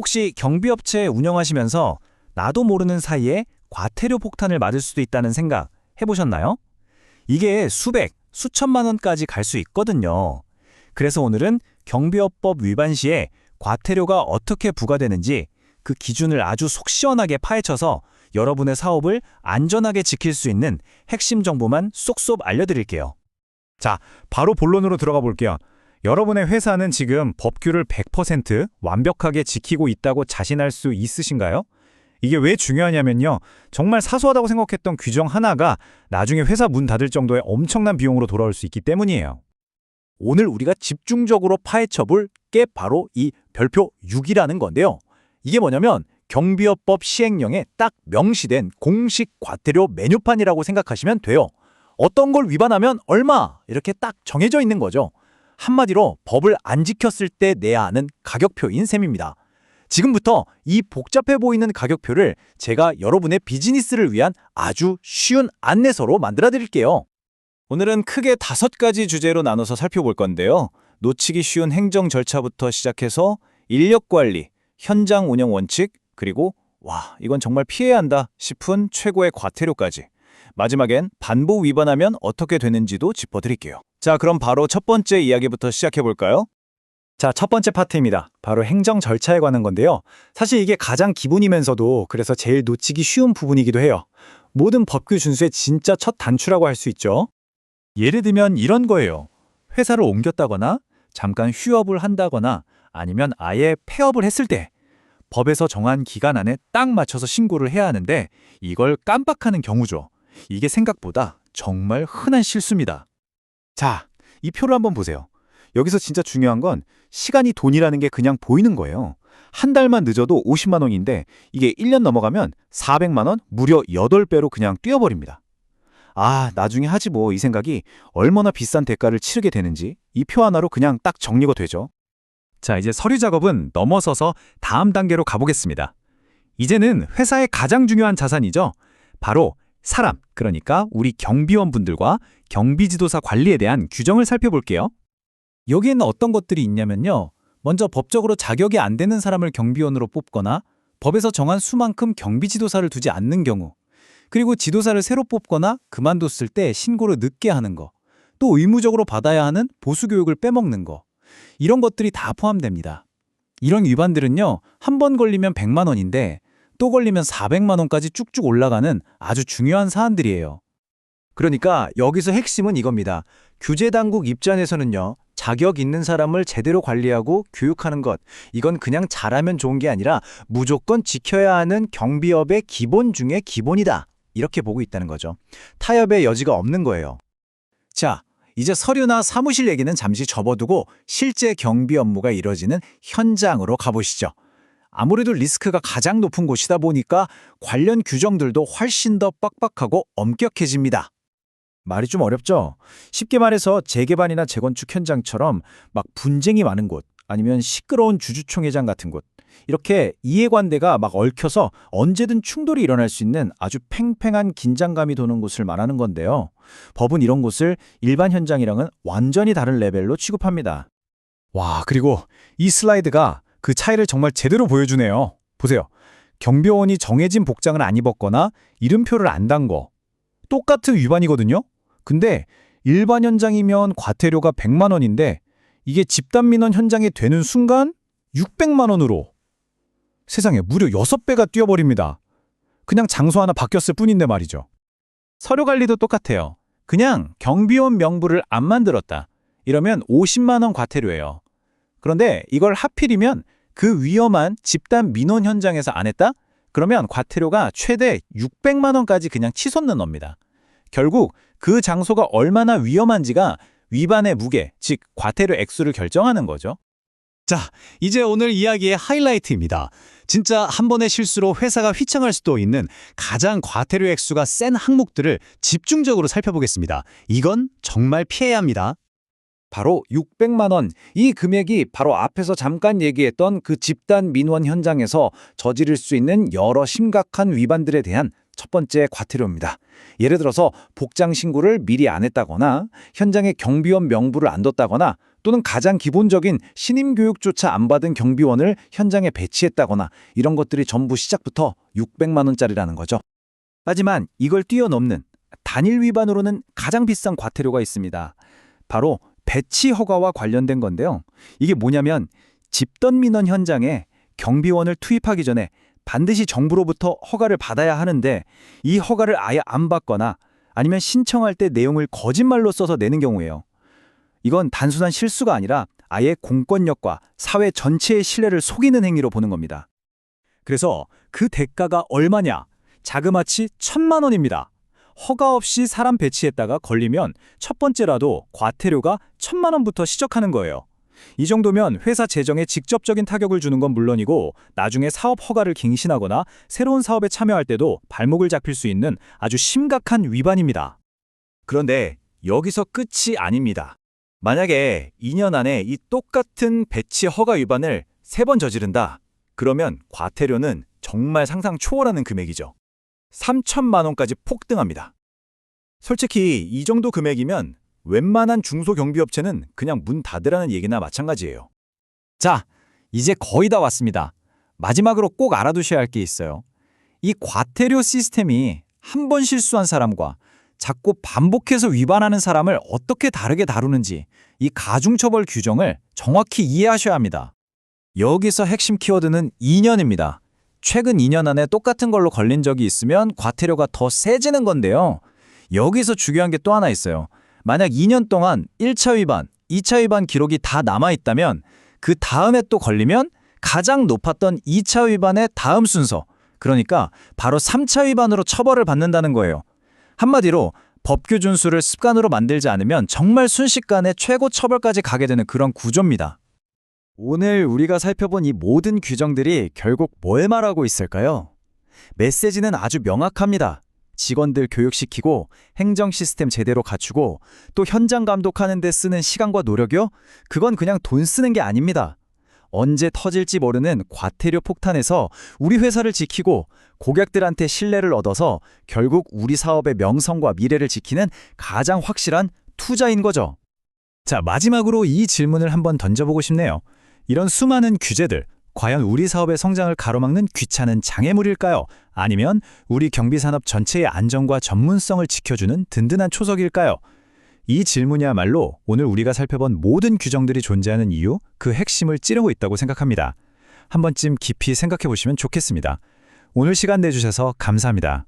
혹시 경비업체 운영하시면서 나도 모르는 사이에 과태료 폭탄을 맞을 수도 있다는 생각 해보셨나요? 이게 수백, 수천만 원까지 갈 수 있거든요. 그래서 오늘은 경비업법 위반 시에 과태료가 어떻게 부과되는지 그 기준을 아주 속 시원하게 파헤쳐서 여러분의 사업을 안전하게 지킬 수 있는 핵심 정보만 쏙쏙 알려드릴게요. 자, 바로 본론으로 들어가 볼게요. 여러분의 회사는 지금 법규를 100% 완벽하게 지키고 있다고 자신할 수 있으신가요? 이게 왜 중요하냐면요. 정말 사소하다고 생각했던 규정 하나가 나중에 회사 문 닫을 정도의 엄청난 비용으로 돌아올 수 있기 때문이에요. 오늘 우리가 집중적으로 파헤쳐 볼 게 바로 이 별표 6이라는 건데요. 이게 뭐냐면 경비업법 시행령에 딱 명시된 공식 과태료 메뉴판이라고 생각하시면 돼요. 어떤 걸 위반하면 얼마 이렇게 딱 정해져 있는 거죠. 한마디로 법을 안 지켰을 때 내야 하는 가격표인 셈입니다. 지금부터 이 복잡해 보이는 가격표를 제가 여러분의 비즈니스를 위한 아주 쉬운 안내서로 만들어 드릴게요. 오늘은 크게 다섯 가지 주제로 나눠서 살펴볼 건데요. 놓치기 쉬운 행정 절차부터 시작해서 인력 관리, 현장 운영 원칙, 그리고 와, 이건 정말 피해야 한다 싶은 최고의 과태료까지. 마지막엔 반복 위반하면 어떻게 되는지도 짚어드릴게요. 자, 그럼 바로 첫 번째 이야기부터 시작해 볼까요? 자, 첫 번째 파트입니다. 바로 행정 절차에 관한 건데요. 사실 이게 가장 기본이면서도 그래서 제일 놓치기 쉬운 부분이기도 해요. 모든 법규 준수의 진짜 첫 단추라고 할 수 있죠. 예를 들면 이런 거예요. 회사를 옮겼다거나 잠깐 휴업을 한다거나 아니면 아예 폐업을 했을 때 법에서 정한 기간 안에 딱 맞춰서 신고를 해야 하는데 이걸 깜빡하는 경우죠. 이게 생각보다 정말 흔한 실수입니다. 자, 이 표를 한번 보세요. 여기서 진짜 중요한 건 시간이 돈이라는 게 그냥 보이는 거예요. 한 달만 늦어도 50만 원인데 이게 1년 넘어가면 400만 원 무려 8배로 그냥 뛰어버립니다. 아, 나중에 하지 뭐 이 생각이 얼마나 비싼 대가를 치르게 되는지 이 표 하나로 그냥 딱 정리가 되죠. 자, 이제 서류 작업은 넘어서서 다음 단계로 가보겠습니다. 이제는 회사의 가장 중요한 자산이죠. 바로 사람, 그러니까 우리 경비원분들과 경비지도사 관리에 대한 규정을 살펴볼게요. 여기에는 어떤 것들이 있냐면요. 먼저 법적으로 자격이 안 되는 사람을 경비원으로 뽑거나 법에서 정한 수만큼 경비지도사를 두지 않는 경우 그리고 지도사를 새로 뽑거나 그만뒀을 때 신고를 늦게 하는 거, 또 의무적으로 받아야 하는 보수교육을 빼먹는 거, 이런 것들이 다 포함됩니다. 이런 위반들은요, 한 번 걸리면 100만 원인데 또 걸리면 400만 원까지 쭉쭉 올라가는 아주 중요한 사안들이에요. 그러니까 여기서 핵심은 이겁니다. 규제 당국 입장에서는요. 자격 있는 사람을 제대로 관리하고 교육하는 것. 이건 그냥 잘하면 좋은 게 아니라 무조건 지켜야 하는 경비업의 기본 중에 기본이다. 이렇게 보고 있다는 거죠. 타협의 여지가 없는 거예요. 자, 이제 서류나 사무실 얘기는 잠시 접어두고 실제 경비 업무가 이뤄지는 현장으로 가보시죠. 아무래도 리스크가 가장 높은 곳이다 보니까 관련 규정들도 훨씬 더 빡빡하고 엄격해집니다. 말이 좀 어렵죠? 쉽게 말해서 재개발이나 재건축 현장처럼 막 분쟁이 많은 곳, 아니면 시끄러운 주주총회장 같은 곳, 이렇게 이해관계가 막 얽혀서 언제든 충돌이 일어날 수 있는 아주 팽팽한 긴장감이 도는 곳을 말하는 건데요. 법은 이런 곳을 일반 현장이랑은 완전히 다른 레벨로 취급합니다. 와, 그리고 이 슬라이드가 그 차이를 정말 제대로 보여주네요. 보세요. 경비원이 정해진 복장을 안 입었거나 이름표를 안 단 거. 똑같은 위반이거든요. 근데 일반 현장이면 과태료가 100만 원인데 이게 집단 민원 현장에 되는 순간 600만 원으로 세상에 무려 6배가 뛰어버립니다. 그냥 장소 하나 바뀌었을 뿐인데 말이죠. 서류 관리도 똑같아요. 그냥 경비원 명부를 안 만들었다. 이러면 50만 원 과태료예요. 그런데 이걸 하필이면 그 위험한 집단 민원 현장에서 안 했다? 그러면 과태료가 최대 600만 원까지 그냥 치솟는 겁니다. 결국 그 장소가 얼마나 위험한지가 위반의 무게, 즉 과태료 액수를 결정하는 거죠. 자, 이제 오늘 이야기의 하이라이트입니다. 진짜 한 번의 실수로 회사가 휘청할 수도 있는 가장 과태료 액수가 센 항목들을 집중적으로 살펴보겠습니다. 이건 정말 피해야 합니다. 바로 600만 원. 이 금액이 바로 앞에서 잠깐 얘기했던 그 집단 민원 현장에서 저지를 수 있는 여러 심각한 위반들에 대한 첫 번째 과태료입니다. 예를 들어서 복장 신고를 미리 안 했다거나 현장에 경비원 명부를 안 뒀다거나 또는 가장 기본적인 신임 교육조차 안 받은 경비원을 현장에 배치했다거나 이런 것들이 전부 시작부터 600만 원짜리라는 거죠. 하지만 이걸 뛰어넘는 단일 위반으로는 가장 비싼 과태료가 있습니다. 바로 배치 허가와 관련된 건데요. 이게 뭐냐면 집단 민원 현장에 경비원을 투입하기 전에 반드시 정부로부터 허가를 받아야 하는데 이 허가를 아예 안 받거나 아니면 신청할 때 내용을 거짓말로 써서 내는 경우예요. 이건 단순한 실수가 아니라 아예 공권력과 사회 전체의 신뢰를 속이는 행위로 보는 겁니다. 그래서 그 대가가 얼마냐? 자그마치 천만 원입니다. 허가 없이 사람 배치했다가 걸리면 첫 번째라도 과태료가 천만 원부터 시작하는 거예요. 이 정도면 회사 재정에 직접적인 타격을 주는 건 물론이고 나중에 사업 허가를 갱신하거나 새로운 사업에 참여할 때도 발목을 잡힐 수 있는 아주 심각한 위반입니다. 그런데 여기서 끝이 아닙니다. 만약에 2년 안에 이 똑같은 배치 허가 위반을 세번 저지른다. 그러면 과태료는 정말 상상 초월하는 금액이죠. 3천만 원까지 폭등합니다. 솔직히 이 정도 금액이면 웬만한 중소경비업체는 그냥 문 닫으라는 얘기나 마찬가지예요. 자, 이제 거의 다 왔습니다. 마지막으로 꼭 알아두셔야 할 게 있어요. 이 과태료 시스템이 한 번 실수한 사람과 자꾸 반복해서 위반하는 사람을 어떻게 다르게 다루는지 이 가중처벌 규정을 정확히 이해하셔야 합니다. 여기서 핵심 키워드는 2년입니다. 최근 2년 안에 똑같은 걸로 걸린 적이 있으면 과태료가 더 세지는 건데요. 여기서 중요한 게 또 하나 있어요. 만약 2년 동안 1차 위반, 2차 위반 기록이 다 남아있다면 그 다음에 또 걸리면 가장 높았던 2차 위반의 다음 순서, 그러니까 바로 3차 위반으로 처벌을 받는다는 거예요. 한마디로 법규 준수를 습관으로 만들지 않으면 정말 순식간에 최고 처벌까지 가게 되는 그런 구조입니다. 오늘 우리가 살펴본 이 모든 규정들이 결국 뭘 말하고 있을까요? 메시지는 아주 명확합니다. 직원들 교육시키고 행정 시스템 제대로 갖추고 또 현장 감독하는 데 쓰는 시간과 노력이요? 그건 그냥 돈 쓰는 게 아닙니다. 언제 터질지 모르는 과태료 폭탄에서 우리 회사를 지키고 고객들한테 신뢰를 얻어서 결국 우리 사업의 명성과 미래를 지키는 가장 확실한 투자인 거죠. 자, 마지막으로 이 질문을 한번 던져보고 싶네요. 이런 수많은 규제들, 과연 우리 사업의 성장을 가로막는 귀찮은 장애물일까요? 아니면 우리 경비산업 전체의 안정과 전문성을 지켜주는 든든한 초석일까요? 이 질문이야말로 오늘 우리가 살펴본 모든 규정들이 존재하는 이유, 그 핵심을 찌르고 있다고 생각합니다. 한 번쯤 깊이 생각해 보시면 좋겠습니다. 오늘 시간 내주셔서 감사합니다.